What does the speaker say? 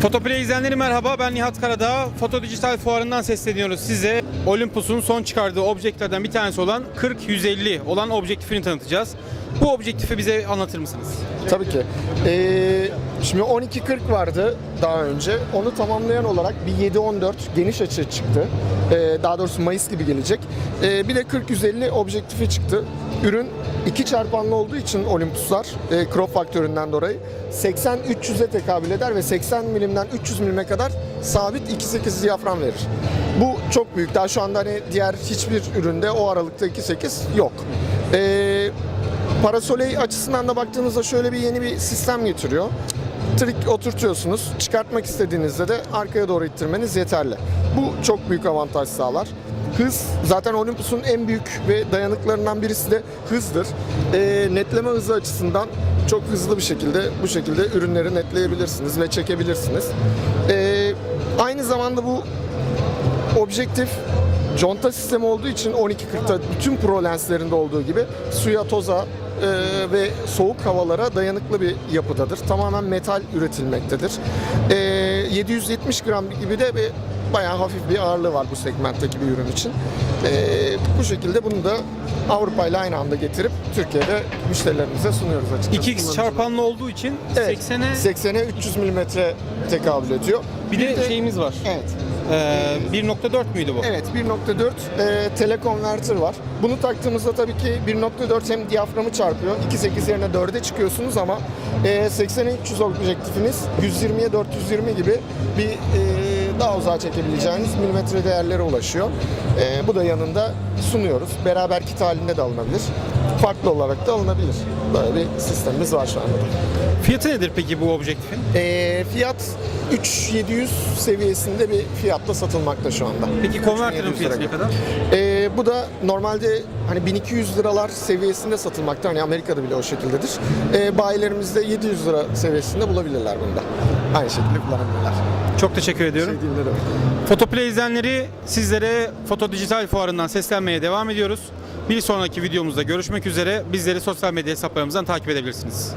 Fotoplay izleyenleri merhaba. Ben Nihat Karadağ. Foto Dijital Fuarı'ndan sesleniyoruz size. Olympus'un son çıkardığı objektlerden bir tanesi olan 40-150 olan objektifini tanıtacağız. Bu objektifi bize anlatır mısınız? Tabii ki. Ee, şimdi 12.40 vardı daha önce. Onu tamamlayan olarak bir 7.14 geniş açı çıktı. Ee, daha doğrusu Mayıs gibi gelecek. Ee, bir de 40-150 objektifi çıktı. Ürün iki çarpanlı olduğu için Olympuslar e, crop faktöründen dolayı 80-300'e tekabül eder ve 80 milimden 300 milime kadar sabit 2.8 diyafram verir. Bu çok büyük. Daha şu anda hani diğer hiçbir üründe o aralıkta 2.8 yok. Ee, Parasoley açısından da baktığınızda şöyle bir yeni bir sistem getiriyor. Trik oturtuyorsunuz. Çıkartmak istediğinizde de arkaya doğru ittirmeniz yeterli. Bu çok büyük avantaj sağlar. Hız zaten Olympus'un en büyük ve dayanıklarından birisi de hızdır. Ee, netleme hızı açısından çok hızlı bir şekilde bu şekilde ürünleri netleyebilirsiniz ve çekebilirsiniz. Ee, aynı zamanda bu objektif conta sistemi olduğu için 1240'ta bütün pro lenslerinde olduğu gibi suya, toza e, ve soğuk havalara dayanıklı bir yapıdadır. Tamamen metal üretilmektedir. E, 770 gram gibi de bir bayağı hafif bir ağırlığı var bu segmentteki bir ürün için. E, bu şekilde bunu da Avrupa ile aynı anda getirip Türkiye'de müşterilerimize sunuyoruz açıkçası. 2x çarpanlı olduğu için Evet, 80'e 80'e 300 milimetre tekabül ediyor. bir de şeyimiz var. Evet. Ee, 1.4 müydü bu? Evet 1.4 e, telekonverter var. Bunu taktığımızda tabii ki 1.4 hem diyaframı çarpıyor. 2.8 yerine 4'e çıkıyorsunuz ama e, 80'e 300 objektifiniz 120'ye 420 gibi bir e, daha uzağa çekebileceğiniz milimetre değerlere ulaşıyor. E, bu da yanında sunuyoruz. Beraber kit halinde de alınabilir. Farklı olarak da alınabilir. Böyle bir sistemimiz var şu anda. Fiyatı nedir peki bu objektifin? E, fiyat 3700 seviyesinde bir fiyatta satılmakta şu anda. Peki konverterin 3700 fiyatı ne kadar? Ee, bu da normalde hani 1200 liralar seviyesinde satılmakta. Hani Amerika'da bile o şekildedir. Ee, bayilerimizde 700 lira seviyesinde bulabilirler bunu da. Aynı şekilde kullanabilirler. Çok teşekkür ediyorum. Şey diyeyim ne demek. Fotoplay izleyenleri sizlere Foto Dijital Fuarı'ndan seslenmeye devam ediyoruz. Bir sonraki videomuzda görüşmek üzere. Bizleri sosyal medya hesaplarımızdan takip edebilirsiniz.